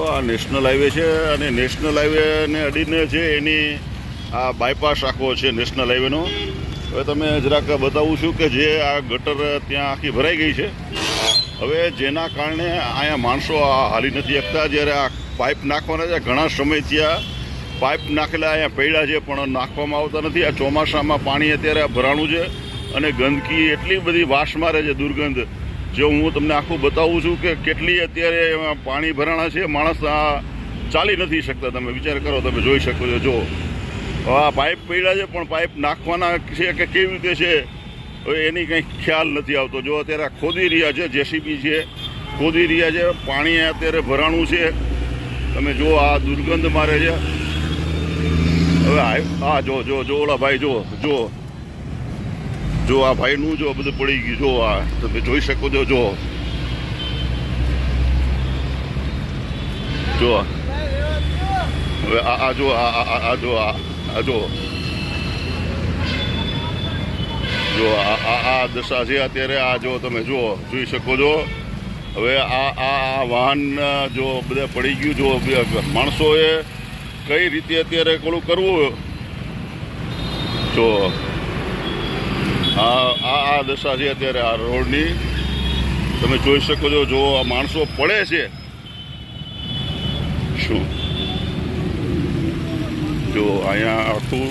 મિત્રો આ national highway છે અને નેશનલ હાઈવેને અડીને છે એની આ બાયપાસ આખો છે નેશનલ હાઈવેનો, હવે તમે જરાક બતાવું છું કે જે આ ગટર ત્યાં આખી ભરાઈ ગઈ છે. હવે જેના કારણે અહીંયા માણસો હાલી નથી શકતા. જ્યારે આ પાઇપ નાખવાના છે, ઘણા સમયથી આ પાઇપ નાખેલા અહીંયા પડ્યા છે, પણ નાખવામાં આવતા નથી. આ ચોમાસામાં પાણી અત્યારે ભરાણું છે અને ગંદકી એટલી બધી વાસ મારે છે, દુર્ગંધ. જો હું તમને આખું બતાવું છું કે કેટલી અત્યારે પાણી ભરાણા છે, માણસ આ ચાલી નથી શકતા. તમે વિચાર કરો, તમે જોઈ શકો છો જો આ પાઇપ પડ્યા છે, પણ પાઇપ નાખવાના છે કે કેવી રીતે છે એની કંઈ ખ્યાલ નથી આવતો. જો અત્યારે ખોદી રહ્યા છે, જેસીબી છે, ખોદી રહ્યા છે, પાણી અત્યારે ભરાણું છે. તમે જો આ દુર્ગંધ મારે છે. હવે આ જો જો જો ઓલા ભાઈ જો જો જો આ ભાઈનું જો બધું પડી ગયું, જો આ તમે જોઈ શકો છો, જો. જો. હવે આ જો આ જો આ જો. જો, આ દશા છે અત્યારે, આ જો તમે જુઓ, જોઈ શકો છો. હવે આ આ વાહન જો બધા પડી ગયું, જો માણસોએ કઈ રીતે અત્યારે કોલું કરવું? જો. આ આ દશા છે અત્યારે આ રોડની. તમે જોઈ શકો છો, જો આ માણસો પડે છે. શું? જો અહીંયા આખું,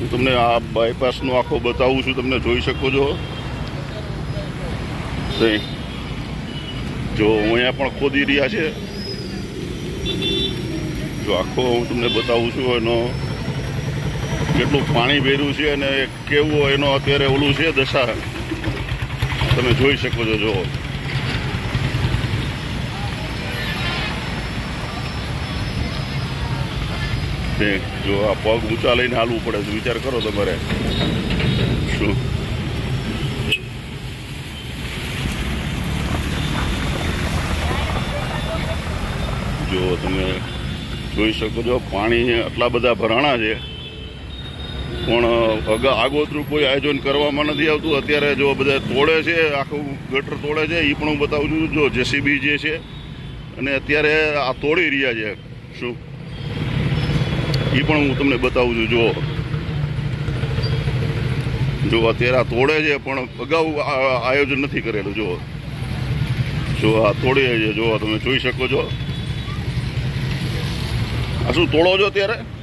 હું તમને આ બાયપાસનો આખો બતાવું છું, તમને જોઈ શકો છો. જો અહીંયા પણ ખોદી રહ્યા છે. જો આખો હું તમને બતાવું છું એનો કેટલું પાણી ભેર્યું છે અને કેવું એનો અત્યારે ઓલું છે દશા. તમે જોઈ શકો છો જો તે જો આ પગ ઊંચા લઈને હાલવું પડે છે, વિચાર કરો તમારે. શું? જો તમે જોઈ શકો છો, પાણી આટલા બધા ભરાણા છે. પણ આગોતરું કોઈ આયોજન કરવામાં નથી આવતું. અત્યારે જો બધા તોડે છે, આખું ગટર તોડે છે એ પણ હું બતાવું છું. જો જેસીબી જે છે, અને અત્યારે આ તોડી રહ્યા છે, શું? એ પણ હું તમને બતાવું છું જો જો અત્યારે આ તોડે છે, પણ અગાઉ આયોજન નથી કરેલું જો જો આ તોડી છે જો તમે જોઈ શકો છો. આ શું તોડો છો અત્યારે?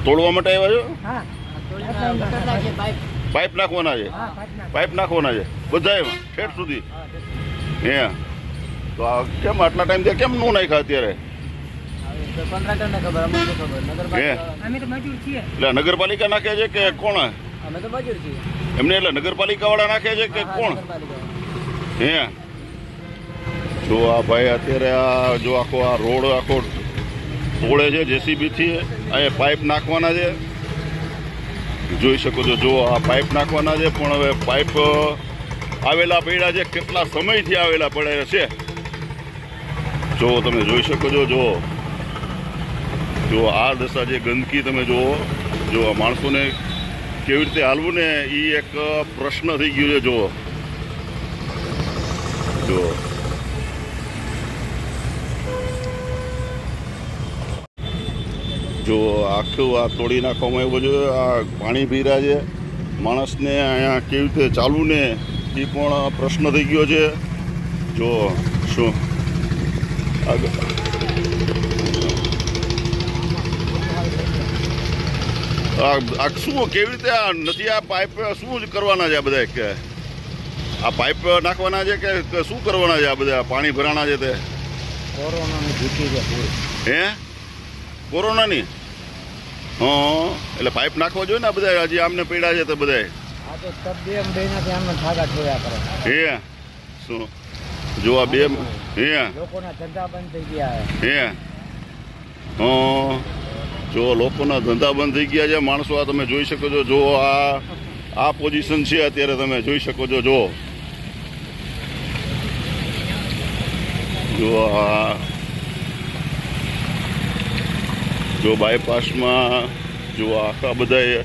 તોડવા માટે આવ્યા છો? હા. પાઇપ નાખવાના છે? પાઇપ નાખવાના. છે? બધા એમાં? ઠેઠ સુધી? હે તો આ કેમ આટલા ટાઈમ ત્યાં કેમ નું નાખ્યા અત્યારે? કોન્ટ્રાક્ટરને ખબર અમને તો ખબર નગરપાલિકા અમે તો મજૂર છીએ. એટલે નગરપાલિકા નાખે છે કે કોણ? અમે તો મજૂર છીએ. એમને એટલે નગરપાલિકા વાળા નાખે છે કે કોણ. હે જો આ ભાઈ અત્યારે આ જો આખો આ રોડ આખો તોડે છે જેસીબીથી અહીંયા પાઇપ નાખવાના છે. જોઈ શકો છો જો આ પાઇપ નાખવાના છે, પણ હવે પાઇપ આવેલા પડ્યા છે, કેટલા સમયથી આવેલા પડ્યા છે. જો તમે જોઈ શકો છો જો જો આ દશા જે ગંદકી તમે જુઓ જો આ માણસોને કેવી રીતે હાલવું ને એ એક પ્રશ્ન થઈ ગયો છે, જુઓ. જો જો આખું આ તોડી નાખવામાં આવ્યું છે આ પાણી પીરા છે. માણસને અહીંયા કેવી રીતે ચાલવું ને એ પણ પ્રશ્ન થઈ ગયો છે. જો શું? આ આ શું કેવી રીતે આ નથી આ પાઇપ શું જ કરવાના છે આ બધા કે? આ પાઇપ નાખવાના છે કે કે શું કરવાના છે આ બધા? પાણી ભરાણા છે તે? કોરોનાની ભીતિ છે. હે? કોરોનાની? હા એટલે પાઇપ નાખવા જોઈએ ને આ બધા હજી આમને પીડા છે તો બધા હે શું? જો આ બે હે. લોકોના ધંધા બંધ થઈ ગયા હે. હા જો લોકોના ધંધા બંધ થઈ ગયા છે માણસો આ તમે જોઈ શકો છો જો આ આ પોઝિશન છે અત્યારે તમે જોઈ શકો છો જો. જો આ જો બાયપાસમાં જો આખા બધાએ,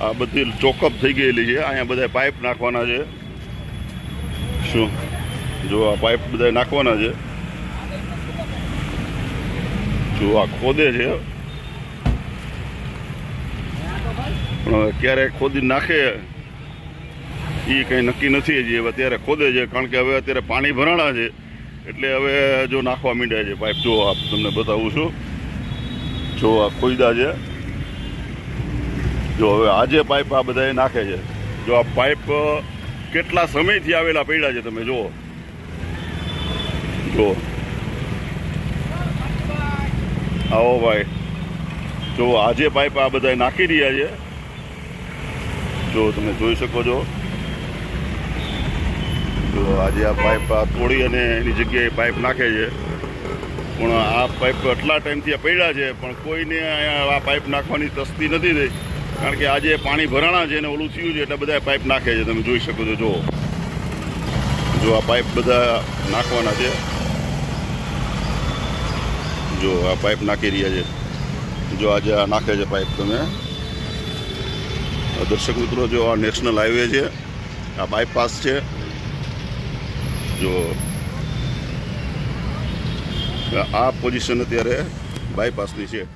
આ બધી ચોકઅપ થઈ ગયેલી છે. અહીંયા બધા પાઇપ નાખવાના છે. શું? જો આ પાઇપ બધા નાખવાના છે. જો આ ખોદે છે. પણ ક્યારે ખોદી નાખે, એ કંઈ નક્કી નથી હજી. હવે અત્યારે ખોદે છે, કારણ કે હવે અત્યારે પાણી ભરાણા છે. એટલે હવે જો નાખવા માંડ્યા છે પાઇપ. જો આપ તમને બતાવું છું. જો આ ખોઈદા છે, જો હવે આજે પાઇપ આ બધાએ નાખે છે. જો આ પાઇપ કેટલા સમયથી આવેલા પડ્યા છે તમે જુઓ. જુઓ. આવો ભાઈ. જો આજે પાઇપ આ બધા નાખી રહ્યા છે. જો તમે જોઈ શકો છો. જો આજે આ પાઇપ તોડી અને એની જગ્યાએ પાઇપ નાખે છે. પણ આ પાઇપ આટલા ટાઈમથી પડ્યા છે, પણ કોઈને આ પાઇપ નાખવાની તસ્તી નથી થઈ કારણ કે આજે પાણી ભરાણા છે અને ઓલું થયું છે, એટલે બધા પાઇપ નાખે છે. તમે જોઈ શકો છો જો જો આ પાઇપ બધા નાખવાના છે. જો આ પાઇપ નાખી રહ્યા છે. જો આજે આ નાખે છે પાઇપ તમે. દર્શક મિત્રો, જો આ નેશનલ હાઈવે છે, આ બાયપાસ છે. જો આ પોઝિશન અત્યારે બાયપાસની છે.